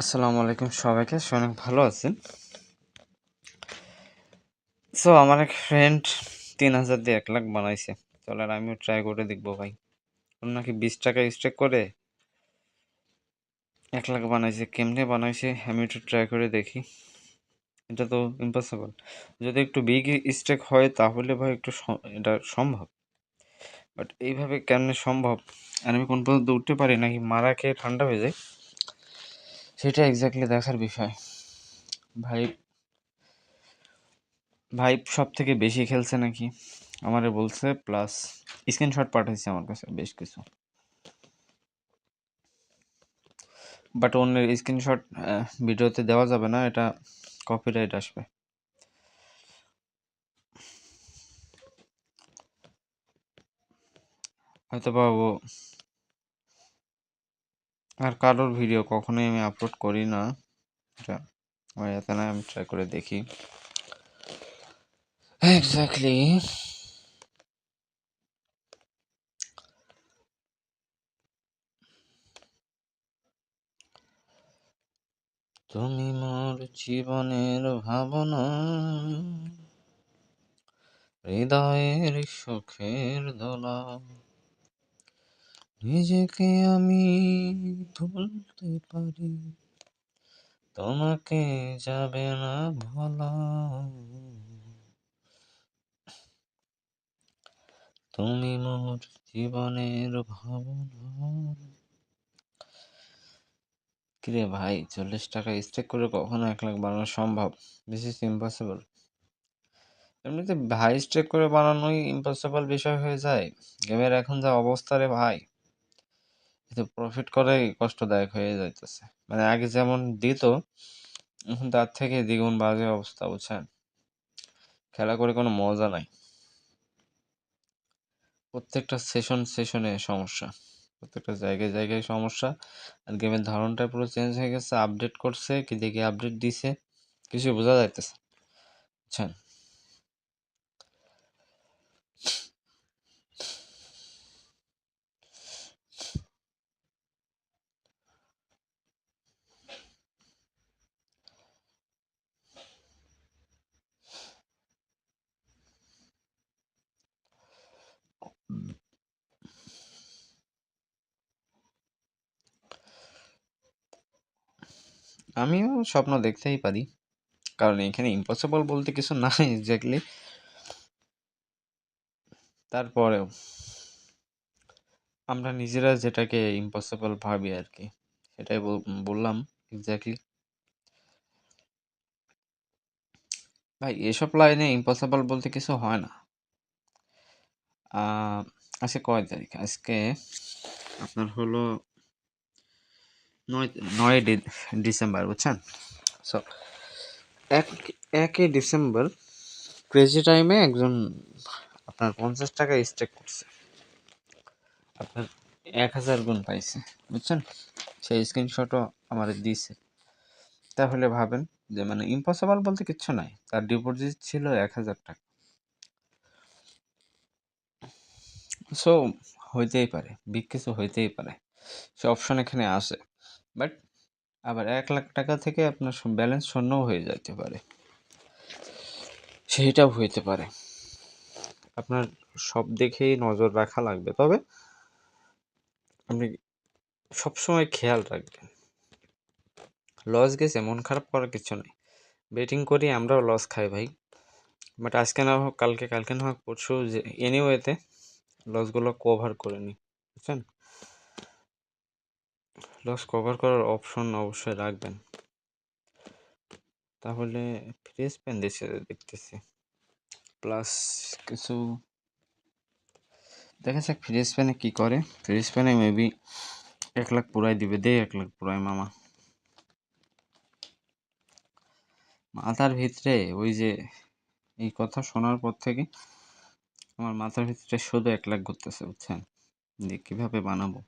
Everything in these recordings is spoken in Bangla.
আসসালামু আলাইকুম সবাইকে অনেক ভালো আছেন। সো আমার এক ফ্রেন্ড তিন হাজার দিয়ে এক লাখ বানাইছে। চলেন আমিও ট্রাই করে দেখব ভাই। ওর নাকি বিশ টাকা স্টেক করে এক লাখ বানাইছে। কেমনে বানাইছে, আমি একটু ট্রাই করে দেখি। এটা তো ইম্পসিবল যদি একটু বিগ স্টেক হয়, তাহলে ভাই একটু এটা সম্ভব। বাট এইভাবে কেমনে সম্ভব, আর আমি কোন পর্যন্ত উঠতে পারি নাকি মারা খেয়ে ঠান্ডা হয়ে যায়। সেটা এক্স্যাক্টলি দেখার বিষয়। ভাই ভাই সব থেকে বেশি খেলছে নাকি? আমারে বলছে প্লাস স্ক্রিনশট পাঠাইছে আমার কাছে, বেশ কিছু। বাট অন্যের স্ক্রিনশট ভিডিওতে দেওয়া যাবে না, এটা কপিরাইট আসবে। হয়তো পাবো আর কারোর ভিডিও কখনোই আমি আপলোড করি না। এটা আমার এতে না আমি ট্রাই করে দেখি। এক্স্যাক্টলি তুমি মোর জীবনের ভাবনা, হৃদয়ের সুখের দোলা। নিজেকে আমি ভুলতে পারি, তোমাকে যাবে না ভোলা। তুমি মোর জীবনের ভাবনা। কিরে ভাই, চল্লিশ টাকা স্টেক করে কখনো এক লাখ বানানো সম্ভব? দিস ইজ ইম্পসিবল এমনিতে ভাই স্টেক করে বানানোই ইম্পসিবল বিষয় হয়ে যায়। গেমের এখন যা অবস্থা রে ভাই। এতে প্রফিট করাই কষ্টদায়ক হয়ে যাইতেছে। মানে আগে যেমন দিত, এখন তার থেকে দ্বিগুণ বাজে অবস্থা, বুঝছেন? খেলা করে কোনো মজা নাই। প্রত্যেকটা সেশন সেশনে সমস্যা। প্রত্যেকটা জায়গায় জায়গায় সমস্যা। আর গেমের ধরনটা পুরো চেঞ্জ হয়ে গেছে আপডেট করছে, কি দেখি আপডেট দিছে কিছু বোঝা যাইতেছে বুঝছেন? আমিও স্বপ্ন দেখতেই পারি। কারণ এখানে ইম্পসিবল বলতে কিছু নাই এক্স্যাক্টলি তারপরেও আমরা নিজেরা যেটাকে ইম্পসিবল ভাবি আর কি সেটাই বল- বললাম এক্স্যাক্টলি ভাই, এসব লাইনে ইম্পসিবল বলতে কিছু হয় না। আজকে কয় তারিখ। আজকে আপনার হলো নয় নয় ডিসেম্বর, বুঝছেন? সো এক একই ডিসেম্বর ক্রেজি টাইমে একজন আপনার পঞ্চাশ টাকা স্টেক করছে। আপনার এক হাজার গুণ পাইছে, বুঝছেন? সেই স্ক্রিনশটও আমার দিয়েছে। তাহলে ভাবেন যে মানে ইম্পসিবল বলতে কিচ্ছু নাই। তার ডিপোজিট ছিল এক হাজার টাকা। সো হইতেই পারে বিগ কিছু হইতেই পারে। সে অপশন এখানে আসে। বাট আবার এক লাখ টাকা থেকে আপনার ব্যালেন্স শূন্যও হয়ে যেতে পারে। সেইটাও হইতে পারে। আপনার সব দেখেই নজর রাখা লাগবে। তবে আপনি সবসময় খেয়াল রাখবেন। লস গেছে, মন খারাপ করার কিছু নেই। বেটিং করি, আমরাও লস খাই ভাই। বাট আজকে না হোক, কালকে কালকে না হোক, পরশু যে এনিওয়েতে লসগুলো কভার করে নিই বুঝছেন? লস কভার করার অপশন অবশ্যই রাখবেন। তাহলে ফ্রি স্পেন দেশে দেখতেছি। প্লাস কিছু দেখা যাক ফ্রি স্পেনে কী করে। ফ্রি স্পেনে মেবি এক লাখ পুরাই দিবে দে, এক লাখ পুরাই মামা। মাথার ভিতরে ওই যে এই কথা শোনার পর থেকে আমার মাথার ভিতরে শুধু এক লাখ ঘুরতেছে, বুঝছেন? যে কীভাবে বানাবো?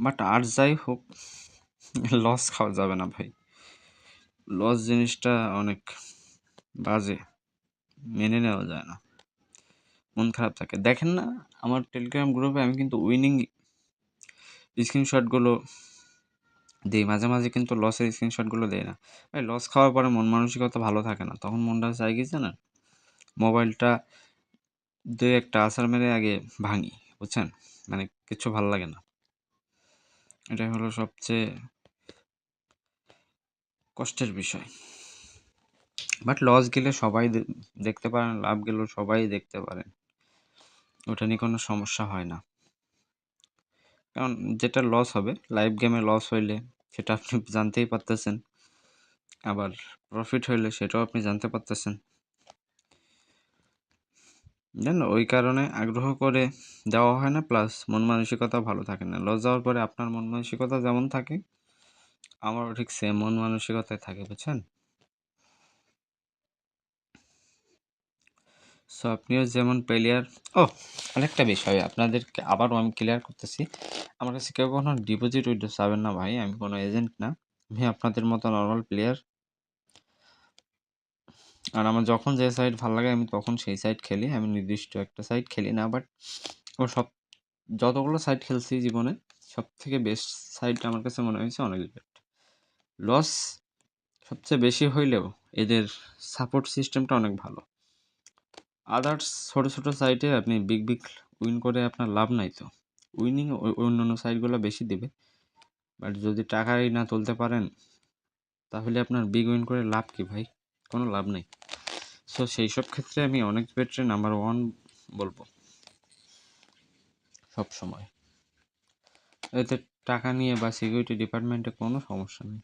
বাট আর যাই হোক, লস খাওয়া যাবে না ভাই। লস জিনিসটা অনেক বাজে, মেনে নেওয়া যায় না। মন খারাপ থাকে। দেখেন না, আমার টেলিগ্রাম গ্রুপে আমি কিন্তু উইনিং স্ক্রিনশটগুলো দিই, মাঝে মাঝে কিন্তু লসের স্ক্রিনশটগুলো দেয় না। ভাই লস খাওয়ার পরে মন মানসিকতা ভালো থাকে না, তখন মনটা চাই গেছে না মোবাইলটা দু একটা আসার মেরে আগে ভাঙি, বুঝছেন? মানে কিছু ভালো লাগে না। এটাই হলো সবচেয়ে কষ্টের বিষয়। বাট লস গেলে সবাই দেখতে পারেন, লাভ গেলেও সবাই দেখতে পারেন। ওটা নিয়ে কোনো সমস্যা হয় না। কারণ যেটা লস হবে লাইভ গেমে লস হইলে সেটা আপনি জানতেই পারতেছেন। আবার প্রফিট হইলে সেটাও আপনি জানতে পারতেছেন। জানেন ওই কারণে আগ্রহ করে দেওয়া হয় না প্লাস মন মানসিকতা ভালো থাকে না। লস যাওয়ার পরে আপনার মন মানসিকতা যেমন থাকে, আমারও ঠিক সেম মন মানসিকতায় থাকে, বুঝছেন? সো আপনিও যেমন প্লেয়ার ও, আরেকটা বিষয়, আপনাদেরকে আবারও আমি ক্লিয়ার করতেছি। আমার কাছে কেউ কোনো ডিপোজিট উইড্রো চাবেন না ভাই, আমি কোনো এজেন্ট না। আমি আপনাদের মতো নর্মাল প্লেয়ার আর আমার যখন যে সাইট ভালো লাগে, আমি তখন সেই সাইট খেলি। আমি নির্দিষ্ট একটা সাইট খেলি না বাট ও সব, যতগুলো সাইট খেলছি জীবনে সব থেকে বেস্ট সাইট আমার কাছে মনে হয়েছে অনেক লস সবচেয়ে বেশি হইলেও এদের সাপোর্ট সিস্টেমটা অনেক ভালো। আদার্স ছোটো ছোটো সাইটে আপনি বিগ বিগ উইন করে আপনার লাভ নাই তো। উইনিং অন্য অন্য সাইটগুলো বেশি দেবে। বাট যদি টাকাই না তুলতে পারেন, তাহলে আপনার বিগ উইন করে লাভ কি ভাই? কোনো লাভ নেই। সো সেই সব ক্ষেত্রে আমি অনেক বেটারে নাম্বার ওয়ান বলব। সব সময়। এতে টাকা নিয়ে বা সিকিউরিটি ডিপার্টমেন্টে কোনো সমস্যা নেই।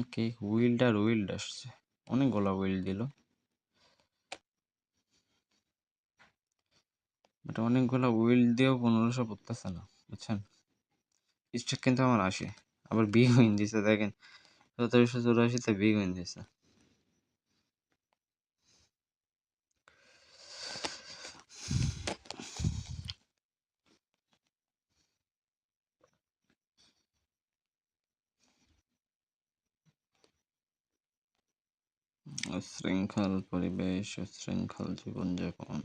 ওকে উইল্ডার উইল্ড আসছে। অনেকগুলো উইল্ড দিল। বাট অনেকগুলো উইল দিয়েও পনেরোশো পড়তেছে না, বুঝছেন? স্টেক কিন্তু আমার আসে আবার বি উইন দিছে, দেখেন। সতেরোশো চুরাশিতে বি উইন দিছে। শৃঙ্খল পরিবেশ শৃঙ্খল জীবনযাপন।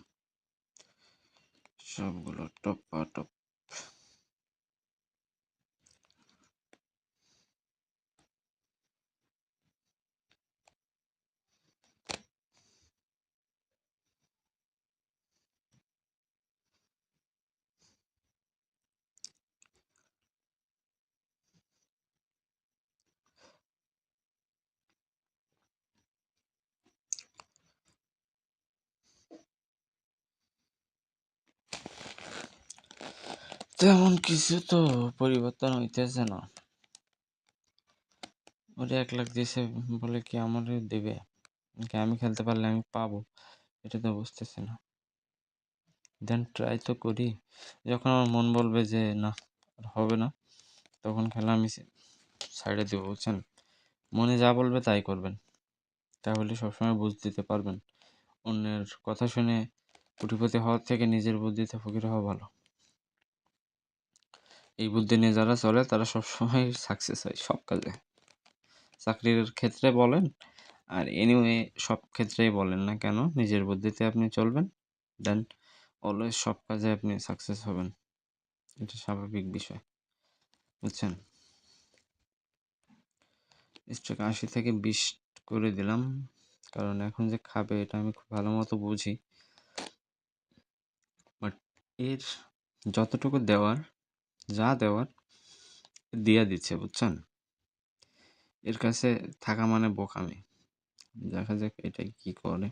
সবগুলো টপ তেমন কিছু তো পরিবর্তন হইতেছে না। ওরে এক লাখ দিয়েছে বলে কি আমার দেবে? আমি খেলতে পারলে আমি পাবো? এটা তো বুঝতেছি না। দেন ট্রাই তো করি। যখন আমার মন বলবে যে না হবে না, তখন খেলা আমি সাইডে দেবো, বুঝছেন? মনে যা বলবে তাই করবেন। তাহলে সবসময় বুঝ দিতে পারবেন। অন্যের কথা শুনে কুটিপতি হওয়ার থেকে নিজের বুদ্ধিতে ফকির হওয়া ভালো। এই বুদ্ধি নিয়ে যারা চলে, তারা সবসময় সাকসেস হয় সব কাজে। চাকরির ক্ষেত্রে বলেন, আর এনিওয়ে সব ক্ষেত্রেই বলেন না কেন, নিজের বুদ্ধিতে আপনি চলবেন দেন অলওয়েজ সব কাজে আপনি সাকসেস হবেন। এটা স্বাভাবিক বিষয়, বুঝছেন? স্টক আশি থেকে বিশ করে দিলাম, কারণ এখন যে খাবে এটা আমি খুব ভালো মতো বুঝি। বাট এর যতটুকু দেওয়ার যা দেওয়ার দিয়া দিচ্ছে, বুঝছেন? এর কাছে থাকা মানে বোকামি। দেখা যাক এটা কি করে।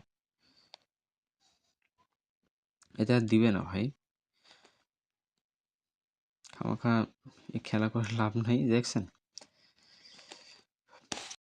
এটা দিবে না ভাই। খামাখা খেলা করে লাভ নাই, দেখছেন?